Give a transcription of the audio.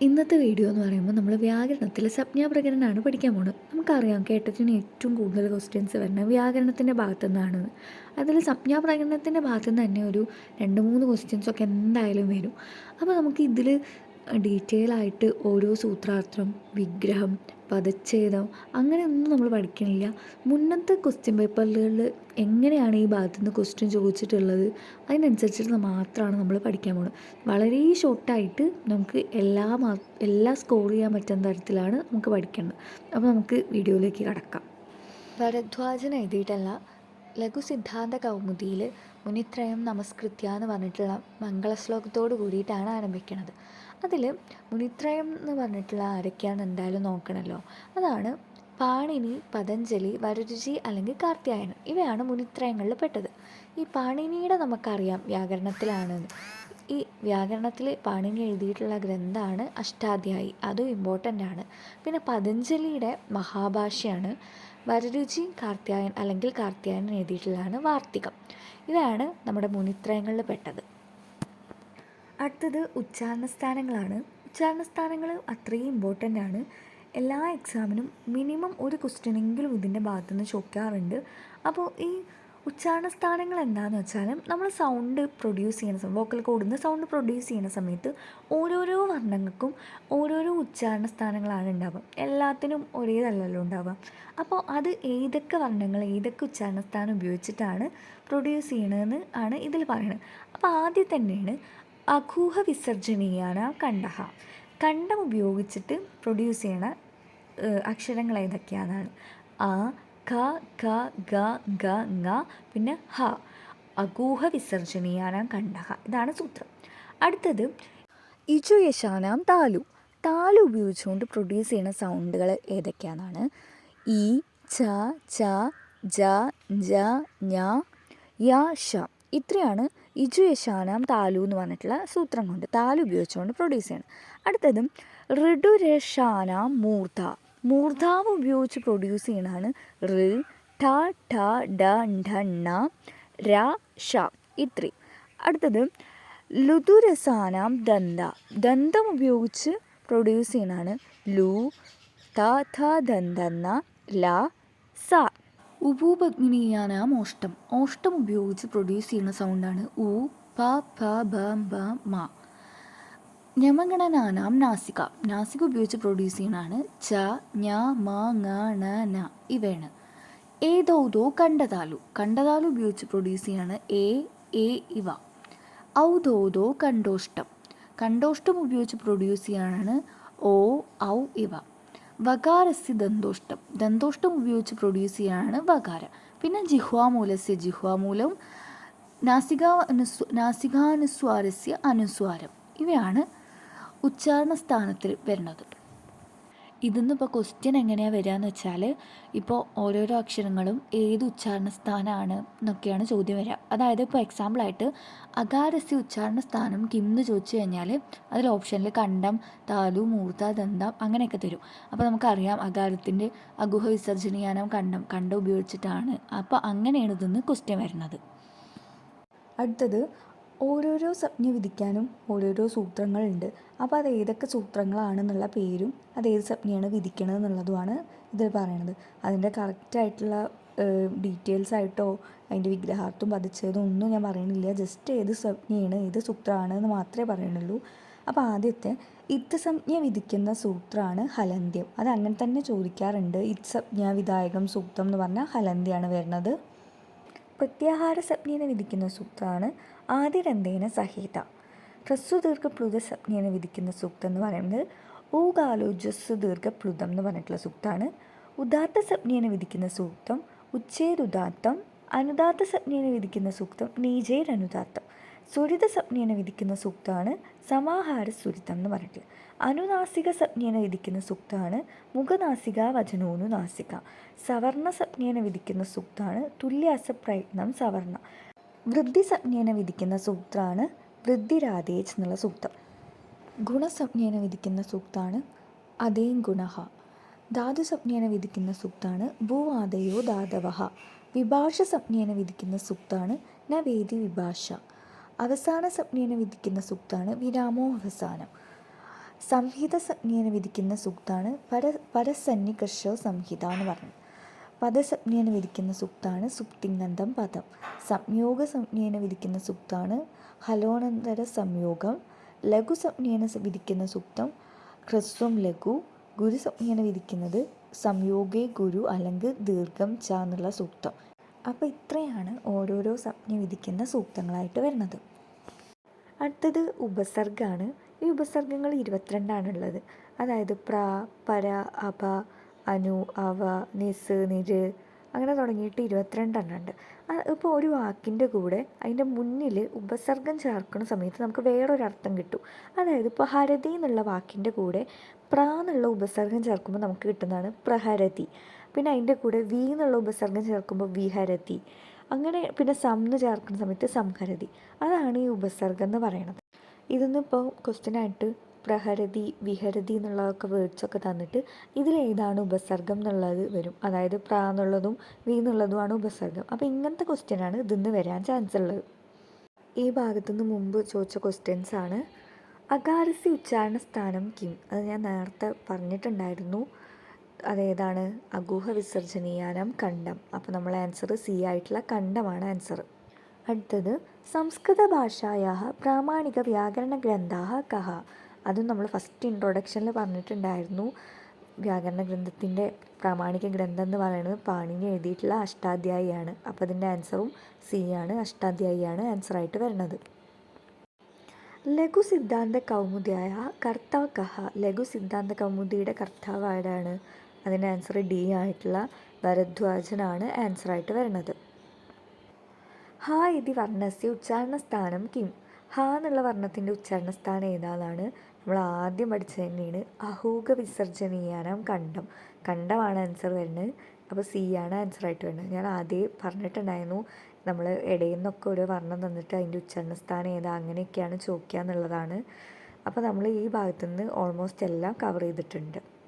ഇന്നത്തെ വീഡിയോ എന്ന് പറയുമ്പോൾ നമ്മൾ വ്യാകരണത്തിൽ സംജ്ഞാപ്രകരണമാണ് പഠിക്കാൻ പോകുന്നത് നമുക്കറിയാം കേട്ടതിന് ഏറ്റവും കൂടുതൽ ക്വസ്റ്റ്യൻസ് വരുന്നത് വ്യാകരണത്തിന്റെ ഭാഗത്തു നിന്നാണ് അതിൽ സംജ്ഞാപ്രകരണത്തിന്റെ ഭാഗത്തു നിന്ന് തന്നെ ഒരു രണ്ട് മൂന്ന് ക്വസ്റ്റ്യൻസൊക്കെ എന്തായാലും വരും. അപ്പോൾ നമുക്ക് ഇതിൽ ഡീറ്റെയിൽ ആയിട്ട് ഓരോ സൂത്രാർത്ഥം വിഗ്രഹം പദച്ഛേദം അങ്ങനെയൊന്നും നമ്മൾ പഠിക്കണില്ല. മുന്നത്തെ ക്വസ്റ്റ്യൻ പേപ്പറുകളിൽ എങ്ങനെയാണ് ഈ ഭാഗത്തു നിന്ന് ക്വസ്റ്റ്യൻ ചോദിച്ചിട്ടുള്ളത്? അതിനനുസരിച്ചിട്ട് മാത്രമാണ് നമ്മൾ പഠിക്കാൻ പോകുന്നത് വളരെ ഷോർട്ടായിട്ട് നമുക്ക് എല്ലാ എല്ലാ സ്കോർ ചെയ്യാൻ പറ്റുന്ന തരത്തിലാണ് നമുക്ക് പഠിക്കേണ്ടത്. അപ്പോൾ നമുക്ക് വീഡിയോയിലേക്ക് കടക്കാം. ഭരദ്വാജൻ എഴുതിയിട്ടല്ല ലഘു സിദ്ധാന്ത കൗമുദിയിൽ മുനിത്രയം നമസ്കൃത്യ എന്ന് പറഞ്ഞിട്ടുള്ള മംഗളശ്ലോകത്തോട് കൂടിയിട്ടാണ് ആരംഭിക്കുന്നത് അതിൽ മുനിത്രയം എന്ന് പറഞ്ഞിട്ടുള്ള ആരൊക്കെയാണ് എന്തായാലും നോക്കണമല്ലോ അതാണ് പാണിനി പതഞ്ജലി വരരുചി അല്ലെങ്കിൽ കാർത്യായനൻ ഇവയാണ് മുനിത്രയങ്ങളിൽ പെട്ടത്. ഈ പാണിനിയുടെ നമുക്കറിയാം വ്യാകരണത്തിലാണ്. ഈ വ്യാകരണത്തിൽ പാണിനി എഴുതിയിട്ടുള്ള ഗ്രന്ഥമാണ് അഷ്ടാധ്യായി. അതും ഇമ്പോർട്ടന്റ് ആണ്. പിന്നെ പതഞ്ജലിയുടെ മഹാഭാഷ്യയാണ് വരരുചി കാർത്യായൻ അല്ലെങ്കിൽ കാർത്യായനൻ എഴുതിയിട്ടുള്ളതാണ് വാർത്തികം. ഇതാണ് നമ്മുടെ മുനിത്രയങ്ങളിൽ പെട്ടത്. അടുത്തത് ഉച്ചാരണ സ്ഥാനങ്ങളാണ്. ഉച്ചാരണ സ്ഥാനങ്ങൾ അത്രയും ഇമ്പോർട്ടന്റ് ആണ്. എല്ലാ എക്സാമിനും മിനിമം ഒരു ക്വസ്റ്റ്യനെങ്കിലും ഇതിന്റെ ഭാഗത്തുനിന്ന് ചോദിക്കാറുണ്ട്. അപ്പോൾ ഈ ഉച്ചാരണ സ്ഥാനങ്ങൾ എന്താണെന്ന് വെച്ചാൽ നമ്മൾ സൗണ്ട് പ്രൊഡ്യൂസ് ചെയ്യുന്ന വോക്കൽ കോഡിൽ സൗണ്ട് പ്രൊഡ്യൂസ് ചെയ്യുന്ന സമയത്ത് ഓരോരോ വർണങ്ങൾക്കും ഓരോരോ ഉച്ചാരണ സ്ഥാനങ്ങളാണ് ഉണ്ടാവുക. എല്ലാത്തിനും ഒരേതല്ലല്ലോ ഉണ്ടാവുക. അപ്പോൾ അത് ഏതൊക്കെ വർണങ്ങൾ ഏതൊക്കെ ഉച്ചാരണ സ്ഥാനം ഉപയോഗിച്ചിട്ടാണ് പ്രൊഡ്യൂസ് ചെയ്യണതെന്ന് ആണ് ഇതിൽ പറയുന്നത്. അപ്പോൾ ആദ്യം തന്നെയാണ് അഘൂഹ വിസർജനീയാണ് കണ്ടഹ കണ്ടം ഉപയോഗിച്ചിട്ട് പ്രൊഡ്യൂസ് ചെയ്യണ അക്ഷരങ്ങൾ ഏതൊക്കെയാണെന്നാണ് ആ ഖ ഖ ഗ ഗ ങ പിന്നെ ഹ. അഗൂഹ വിസർജനീയാനാം കണ്ടഹ ഇതാണ് സൂത്രം. അടുത്തത് ഇജു യശാനാം താലു. താലു ഉപയോഗിച്ചുകൊണ്ട് പ്രൊഡ്യൂസ് ചെയ്യുന്ന സൗണ്ടുകൾ ഏതൊക്കെയാണെന്നാണ്. ഇ ച ച ജ ജ ഞ യ ഷ ഇത്രയാണ് ഇജു യശാനാം താലു എന്ന് പറഞ്ഞിട്ടുള്ള സൂത്രം കൊണ്ട്. താലു ഉപയോഗിച്ചുകൊണ്ട് പ്രൊഡ്യൂസ് ചെയ്യണം. അടുത്തതും ഋഡുരഷാനാം മൂർധ മൂർധാവ് ഉപയോഗിച്ച് പ്രൊഡ്യൂസ് ചെയ്യണതാണ് റ് ട ട ഡ ഢ ണ ര ഷ ഇത്രയും അടുത്തത് ലുതുരസാനാം ദന്ത. ദന്തം ഉപയോഗിച്ച് പ്രൊഡ്യൂസ് ചെയ്യണതാണ് ലു ത ഥ ദന്തന്ന ല സ. ഉപൂപഗ്നീയാനാം ഓഷ്ടം. ഓഷ്ടം ഉപയോഗിച്ച് പ്രൊഡ്യൂസ് ചെയ്യുന്ന സൗണ്ടാണ് ഉ പ പ ബ ബ മ. ഞമഗണനാനാം നാസിക. നാസിക ഉപയോഗിച്ച് പ്രൊഡ്യൂസ് ചെയ്യുന്നതാണ് ച ഞ മ ങ ണ ന ഇവയാണ്. ഏതൗതോ കണ്ടതാലു. കണ്ടതാലു ഉപയോഗിച്ച് പ്രൊഡ്യൂസ് ചെയ്യാണ് എ എ ഇവ. ഔതോതോ കണ്ടോഷ്ടം കണ്ടോഷ്ടം ഉപയോഗിച്ച് പ്രൊഡ്യൂസ് ചെയ്യാനാണ് ഓ ഔ ഇവ. വകാരസ്യ ദന്തോഷ്ടം ദന്തോഷ്ടം ഉപയോഗിച്ച് പ്രൊഡ്യൂസ് ചെയ്യാനാണ് വകാര. പിന്നെ ജിഹ്വാമൂലസ്യ. ജിഹ്വാമൂലം നാസികാ അനുസ്വ നാസികാനുസ്വാരസ്യ അനുസ്വാരം. ഇവയാണ് ഉച്ചാരണ സ്ഥാനത്തിൽ വരുന്നത്. ഇതിന്ന് ഇപ്പോൾ ക്വസ്റ്റ്യൻ എങ്ങനെയാണ് വരിക എന്ന് വെച്ചാൽ ഇപ്പോൾ ഓരോരോ അക്ഷരങ്ങളും ഏത് ഉച്ചാരണ സ്ഥാനമാണ് എന്നൊക്കെയാണ് ചോദ്യം വരിക അതായത് ഇപ്പോൾ എക്സാമ്പിളായിട്ട് അകാരസ്യ ഉച്ചാരണ സ്ഥാനം കിം എന്ന് ചോദിച്ചു കഴിഞ്ഞാൽ അതിൽ ഓപ്ഷനിൽ കണ്ടം താലു മൂർത്ത ദന്തം അങ്ങനെയൊക്കെ തരും. അപ്പോൾ നമുക്കറിയാം അകാരത്തിന്റെ അഗുഹ വിസർജനീയാനം കണ്ടം കണ്ടം ഉപയോഗിച്ചിട്ടാണ്. അപ്പോൾ അങ്ങനെയാണ് ഇതിന്ന് ക്വസ്റ്റ്യൻ വരുന്നത്. അടുത്തത് ഓരോരോ സംജ്ഞ വിധിക്കാനും ഓരോരോ സൂത്രങ്ങളുണ്ട്. അപ്പോൾ അത് ഏതൊക്കെ സൂത്രങ്ങളാണെന്നുള്ള പേരും അത് ഏത് സംജ്ഞയാണ് വിധിക്കണത് എന്നുള്ളതുമാണ് ഇതിൽ പറയണത്. അതിന്റെ കറക്റ്റായിട്ടുള്ള ഡീറ്റെയിൽസ് ആയിട്ടോ അതിന്റെ വിഗ്രഹാർത്ഥം പതിച്ചതും ഒന്നും ഞാൻ പറയുന്നില്ല. ജസ്റ്റ് ഏത് സംജ്ഞയാണ് ഏത് സൂത്രമാണ് എന്ന് മാത്രമേ പറയണുള്ളൂ അപ്പോൾ ആദ്യത്തെ ഇത്തസംജ്ഞ വിധിക്കുന്ന സൂത്രമാണ് ഹലന്ത്യം. അത് അങ്ങനെ തന്നെ ചോദിക്കാറുണ്ട്. ഇത്സംജ്ഞ വിധായകം സൂക്തം എന്ന് പറഞ്ഞാൽ ഹലന്ത്യാണ് വരുന്നത്. പ്രത്യാഹാര സ്വപ്നേന വിധിക്കുന്ന സൂക്തമാണ് ആദിരന്തേന സഹിത. ഹ്രസ്വ ദീർഘ പ്ലുത സംജ്ഞേനെ വിധിക്കുന്ന സൂക്തം എന്ന് പറയുന്നത് ഊകാലോ ജസ്വ ദീർഘ പ്ലുതം എന്ന് പറഞ്ഞിട്ടുള്ള സൂക്തമാണ്. ഉദാത്ത സ്വപ്നേന വിധിക്കുന്ന സൂക്തം ഉച്ചേരുദാത്തം അനുദാത്ത സ്വപ്നേന വിധിക്കുന്ന സൂക്തം നീജേരനുദാത്തം സുരിത സംജ്ഞേനെ വിധിക്കുന്ന സൂക്തമാണ് സമാഹാര സുരിതം എന്ന് പറഞ്ഞിട്ട് അനുനാസിക സംജ്ഞേനെ വിധിക്കുന്ന സൂക്തമാണ് മുഖനാസിക വചനോനു നാസിക. സവർണ സംജ്ഞേനെ വിധിക്കുന്ന സൂക്തമാണ് തുല്യാസ പ്രയത്നം സവർണ. വൃദ്ധി സംജ്ഞേനെ വിധിക്കുന്ന സൂക്തമാണ് വൃദ്ധിരാതേജ് എന്നുള്ള സൂക്തം. ഗുണസംജ്ഞേനെ വിധിക്കുന്ന സൂക്തമാണ് അതേം ഗുണഹ ധാതുസംജ്ഞേനെ വിധിക്കുന്ന സൂക്താണ് ഭൂവാദയോ ധാതവഹ. വിഭാഷ സംജ്ഞേനെ വിധിക്കുന്ന സൂക്താണ് ന വേദി വിഭാഷ. അവസാന സംജ്ഞേനെ വിധിക്കുന്ന സൂക്താണ് വിരാമോ അവസാനം. സംഹിത സംജ്ഞേന വിധിക്കുന്ന സൂക്താണ് പര പരസന്നികർഷോ സംഹിത എന്ന് പറഞ്ഞത് പദസംജ്ഞേന വിധിക്കുന്ന സൂക്താണ് സുപ്തിങ്ങന്തം പദം. സംയോഗ സംജ്ഞേന വിധിക്കുന്ന സൂക്താണ് ഹലോനന്തര സംയോഗം. ലഘു സംജ്ഞേന വിധിക്കുന്ന സൂക്തം ഹ്രസ്വം ലഘു. ഗുരു സംജ്ഞേന വിധിക്കുന്നത് സംയോഗേ ഗുരു അല്ലെങ്കിൽ ദീർഘം ച എന്നുള്ള സൂക്തം. അപ്പോൾ ഇത്രയാണ് ഓരോരോ സംജ്ഞ വിധിക്കുന്ന സൂക്തങ്ങളായിട്ട് വരുന്നത്. അടുത്തത് ഉപസർഗമാണ് ഈ ഉപസർഗങ്ങൾ ഇരുപത്തിരണ്ടാണുള്ളത്. അതായത് പ്ര പര അപ അനു അവ നിസ് നിര് അങ്ങനെ തുടങ്ങിയിട്ട് ഇരുപത്തിരണ്ടെണ്ണം ഉണ്ട് ഇപ്പോൾ ഒരു വാക്കിന്റെ കൂടെ അതിന്റെ മുന്നിൽ ഉപസർഗം ചേർക്കുന്ന സമയത്ത് നമുക്ക് വേറൊരു അർത്ഥം കിട്ടും. അതായത് ഇപ്പോൾ ഹരതി എന്നുള്ള വാക്കിന്റെ കൂടെ പ്ര എന്നുള്ള ഉപസർഗം ചേർക്കുമ്പോൾ നമുക്ക് കിട്ടുന്നതാണ് പ്രഹരതി. പിന്നെ അതിന്റെ കൂടെ വി എന്നുള്ള ഉപസർഗം ചേർക്കുമ്പോൾ വിഹരതി. അങ്ങനെ പിന്നെ സം എന്ന് ചേർക്കുന്ന സമയത്ത് സംഹരതി. അതാണ് ഈ ഉപസർഗം എന്ന് പറയുന്നത് ഇതൊന്നും ഇപ്പോൾ ക്വസ്റ്റ്യനായിട്ട് പ്രഹരതി വിഹരതി എന്നുള്ളതൊക്കെ വേർഡ്സൊക്കെ തന്നിട്ട് ഇതിലേതാണ് ഉപസർഗം എന്നുള്ളത് വരും. അതായത് പ്ര എന്നുള്ളതും വി എന്നുള്ളതുമാണ് ഉപസർഗം. അപ്പോൾ ഇങ്ങനത്തെ ക്വസ്റ്റ്യനാണ് ഇതിന്ന് വരാൻ ചാൻസ് ഉള്ളത്. ഈ ഭാഗത്തുനിന്ന് മുമ്പ് ചോദിച്ച ക്വസ്റ്റ്യൻസ് ആണ്. അകാരസ്യ ഉച്ചാരണ സ്ഥാനം കിം. അത് ഞാൻ നേരത്തെ പറഞ്ഞിട്ടുണ്ടായിരുന്നു. അതേതാണ്? അഗൂഹ വിസർജനീയാനം കണ്ടം അപ്പോൾ നമ്മൾ ആൻസർ സി ആയിട്ടുള്ള കണ്ടമാണ് ആൻസർ അടുത്തത് സംസ്കൃത ഭാഷായാ പ്രാമാണിക വ്യാകരണ ഗ്രന്ഥാ കഹ. അതും നമ്മൾ ഫസ്റ്റ് ഇൻട്രൊഡക്ഷനിൽ പറഞ്ഞിട്ടുണ്ടായിരുന്നു. വ്യാകരണ ഗ്രന്ഥത്തിന്റെ പ്രാമാണിക ഗ്രന്ഥം എന്ന് പറയുന്നത് പാണിനി എഴുതിയിട്ടുള്ള അഷ്ടാധ്യായിയാണ്. അപ്പോൾ അതിന്റെ ആൻസറും സി ആണ്. അഷ്ടാധ്യായിയാണ് ആൻസറായിട്ട് വരുന്നത്. ലഘു സിദ്ധാന്ത കൗമുദിയായ കർത്താവ് കഹ. ലഘു സിദ്ധാന്ത കൗമുദിയുടെ കർത്താവ് ആരാണ്? അതിന്റെ ആൻസർ ഡി ആയിട്ടുള്ള ഭരദ്വാജനാണ് ആൻസറായിട്ട് വരുന്നത്. ഹ ഇതി വർണസ്യ ഉച്ചാരണ സ്ഥാനം കിം. ഹ എന്നുള്ള വർണത്തിന്റെ ഉച്ചാരണ സ്ഥാനം ഏതാണെന്നാണ് നമ്മൾ ആദ്യം പഠിച്ചത് തന്നെയാണ്. അഹൂക വിസർജനീയാനം കണ്ടം കണ്ടമാണ് ആൻസർ വരുന്നത്. അപ്പോൾ സി ആണ് ആൻസറായിട്ട് വരുന്നത്. ഞാൻ ആദ്യം പറഞ്ഞിട്ടുണ്ടായിരുന്നു നമ്മൾ ഇടയിൽ നിന്നൊക്കെ ഒരു വർണം തന്നിട്ട് അതിന്റെ ഉച്ചാരണ സ്ഥാനം ഏതാ അങ്ങനെയൊക്കെയാണ് ചോദിക്കുക എന്നുള്ളതാണ്. അപ്പോൾ നമ്മൾ ഈ ഭാഗത്തുനിന്ന് ഓൾമോസ്റ്റ് എല്ലാം കവർ ചെയ്തിട്ടുണ്ട്.